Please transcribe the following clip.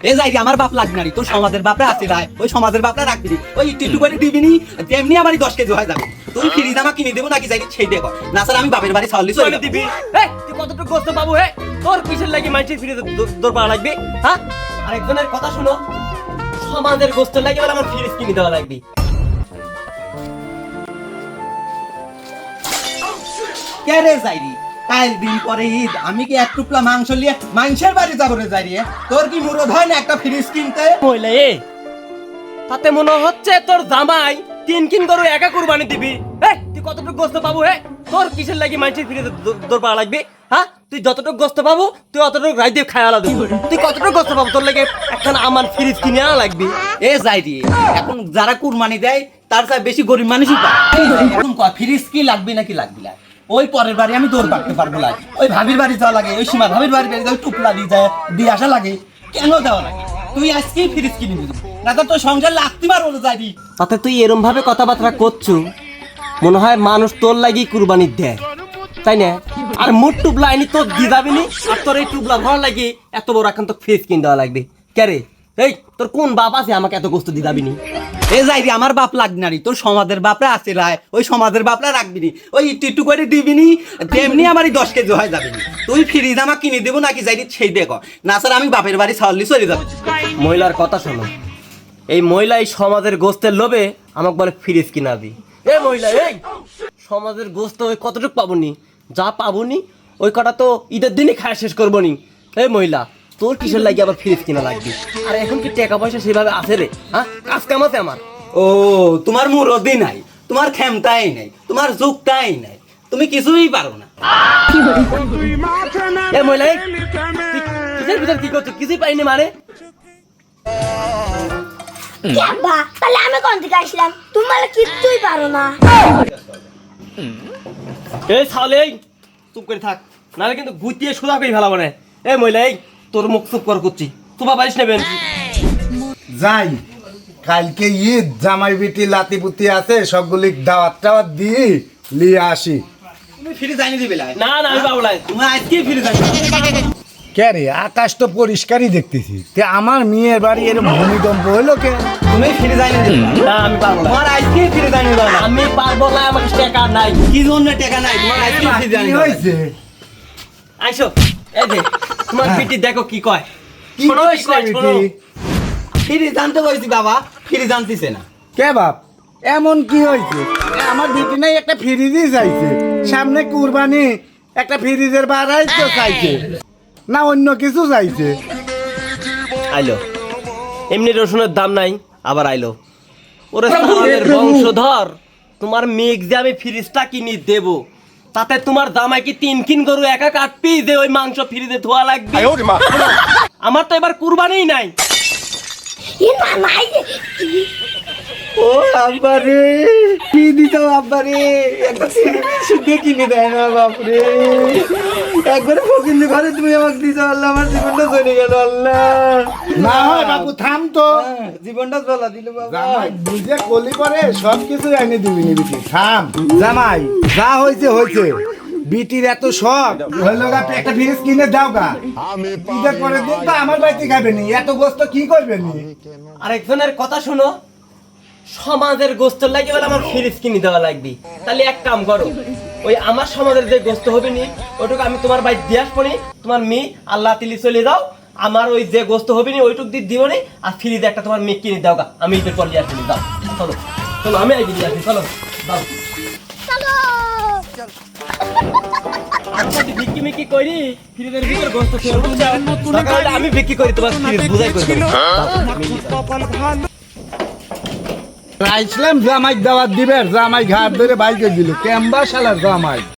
এ যাই আমার বাপ লাগবে না তোর সমাজের বাপরা আছে রায় ওই সমাজের বাপরা রাখবি ওই একটু একটু করে দিবি নি তেমনি আমারই দশ কেজি হয়ে যাবে। তুই ফিরি জামা কিনে দেবো নাকি যাই সেই দেখো না স্যার আমি বাপের বাড়ি চাউলি চলে দিবি। তুই কতটুকু গোস্ত পাবো হে? তোর কিসের লাগি মাইন্সের ফিরে দৌড় পাওয়া লাগবে হ্যাঁ আরেকজনের কথা শুনো। সমাজের গোস্ত লাগে আমার ফিরিজ কিনে দেওয়া লাগবে। কে রে যাই রে? কাল দিন পরে ঈদ। আমি কি এক টুকলা মাংস নিয়ে মাংসের বাড়ি যাব রে রে? তোর কি মুরদ হয় না একটা ফ্রিজ কিনতে? এ তাতে মনে হচ্ছে তোর জামাই তিন কিন গরু একা কুরবানি দিবি। এই তুই কতটুকু গোস্ত পাবো হে তোর কিসের লাগি ফিরে দৌড় পাওয়া লাগবে? হ্যাঁ? তুই যতটুকু গোস্ত পাবো তুই অতটুকু রাই দিয়ে খায় আলাদা তুই কতটুকু গোস্ত পাবো তোর লাগে এখন আমার ফ্রিজ কিনে আনা লাগবে। এ যাই রে এখন যারা কুরবানি দেয় তার চাই বেশি গরিব মানুষই পায়। ফ্রিজ কি লাগবে নাকি লাগবে না? ওই পরের বাড়ি আমি দৌড় পাকতে পারব না। ওই ভাবির বাড়ি যাওয়া লাগে, ওই সীমা ভাবির বাড়ি বাড়ি ওই টুকলা দিয়ে যায়, দিয়ে আসা লাগে। কেন দেওয়া লাগে? তুই আজকেই ফ্রিজ কিনে দিবি না তো তোর সংসার লাগতে পারব না যাবি। তাতে তুই এরম ভাবে কথাবার্তা করছ, মনে হয় মানুষ তোর লাগি কুরবানি দেয়। তাই না? আর মোট টুবলা আইনি তোর দিয়ে যাবি নি, আর তোর এই টুবলা ভালো লাগে এত বড় এখন তো ফেস কিন দেওয়া লাগবে। কে রে? এই, তোর কোন বাপ আছে আমাকে এত গোস্ত দিয়ে যাবি নি? এ যাই রে আমার বাপ লাগবে না রে, তোর সমাজের বাপরা আছে রায়, ওই সমাজের বাপরা রাখবি নি। ওই একটু একটু করে দিবি নি, তেমনি আমারই দশ কেজি হয়ে যাবে। তুই ফ্রিজ জামা কিনে দেবো, নাকি যাই সেই দেখো। না স্যার, আমি বাপের বাড়ি চাউলি চলে যাব। মহিলার কথা শোনো। এই মহিলা এই সমাজের গোস্তের লোভে আমাকে বলে ফ্রিজ কিনাবি এ মহিলা, এই! সমাজের গোস্ত ওই কতটুকু পাবনি যা পাবনি ওই কটা তো ঈদের দিনই খাওয়া শেষ করব নি। এই মহিলা তোর কিসের লাগে আবার ফ্রিজ কিনা লাগবে? আর এখন কি টাকা পয়সা সেভাবে আছে রে হ্যাঁ? কাজ কাম আছে আমার। ও তোমার মুরদি নাই তোমার ক্ষমতাই নাই তোমার যুগটাই নাই তুমি কিছুই পারো না। এ মহিলা এই, তুই কিসের ভিতর কি করছ? কিছুই পাইনি মানে। বাবা তাহলে আমি কোন থেকে আসলাম? তুমি কিচ্ছুই পারো না। এই সালে চুপ করে থাক। নাহলে কিন্তু গুতিয়ে সোজা করে ফেলাবো না। এই মহিলা এই তোর মুখ চুপ কর করছি। চুপা পারিস নেবেন যাই কালকে ঈদ জামাই বিটি লাতি পুতি আছে সবগুলি দাওয়াত টাওয়াত দিয়ে লিয়ে আসি। তুমি ফ্রিজ দিবে না না আমি পাবো তুমি আজকে ফ্রিজ আনি কে রে আকাশ তো পরিষ্কারই দেখতেছি। তে আমার মেয়ের বাড়ি এর ভূমিকম্প হলো কে? তুমি ফ্রিজ আনি না আমি পারব না। তোমার আজকে দাও আমি পারব না আমার টাকা নাই। কি জন্য টাকা নাই? তোমার আজকে ফ্রিজ আনি কি আইসো। এই যে তোমার বিটি দেখো কি কয়। শোনো, শোনো। আনতে বাবা আনতেছে না। কে বাপ? এমন কি হয়েছে? আমার বিটি নাই একটা ফ্রিজই চাইছে। সামনে কুরবানি একটা ফ্রিজের বাড়াই তো চাইছে। না অন্য কিছু চাইছে। আইলো। এমনি রসুনের দাম নাই আবার আইলো। ওরে বংশধর তোমার মেঘ যে আমি ফ্রিজটা কিনে দেব তাতে তোমার দামাই কি তিন কিন গরু একা কাটপি যে ওই মাংস ফিরি ফ্রিজে ধোয়া লাগবে? আমার তো এবার কুরবানি নাই। এ না নাই রে। ও আব্বারে কি দিতাম আব্বারে একটা শুদ্ধ কিনে দেয় না বাপরে। একবারে ফকিন্দি ঘরে তুমি আমাকে দিছো আল্লাহ আমার জীবনটা চলে গেল আল্লাহ। না হয় বাবু থাম তো। হ্যাঁ, জীবনটা চলা দিল বাবা। বুঝে কলি করে সব কিছু এনে দিবি নি বিটি। থাম। জামাই যা হয়েছে হয়েছে। বিটির এত শখ। হইল গা একটা ফ্রিজ কিনে দাও গা। ঈদের দিন তো আমার বাড়িতে খাবে নি এত গোস্ত কি করবে নি? আরেকজনের কথা শোনো। সমাজের গোস্ত লাগে বলে আমার ফ্রিজ কিনে দেওয়া লাগবে। তাহলে এক কাম করো ওই আমার সমাজের যে গোস্ত হবে নি ওটুকু আমি তোমার বাড়ি দিয়ে আসব নি। তোমার মেয়ে আল্লাহ তিলি চলে যাও আমার ওই যে গোস্ত হবে নি ওইটুক দিয়ে দিও নি আর ফ্রিজে একটা তোমার মেয়ে কিনে দাও গা। আমি ঈদের পর দিয়ে আসব দাও চলো চলো আমি আই দিয়ে আসি চলো দাও আমি ভিক্ষি করি তোমার বুঝাই করে। আইসলাম জামাই দাওয়াত দিবে জামাই ঘাট ধরে বাইকে দিল কেম্বা শালার জামাই।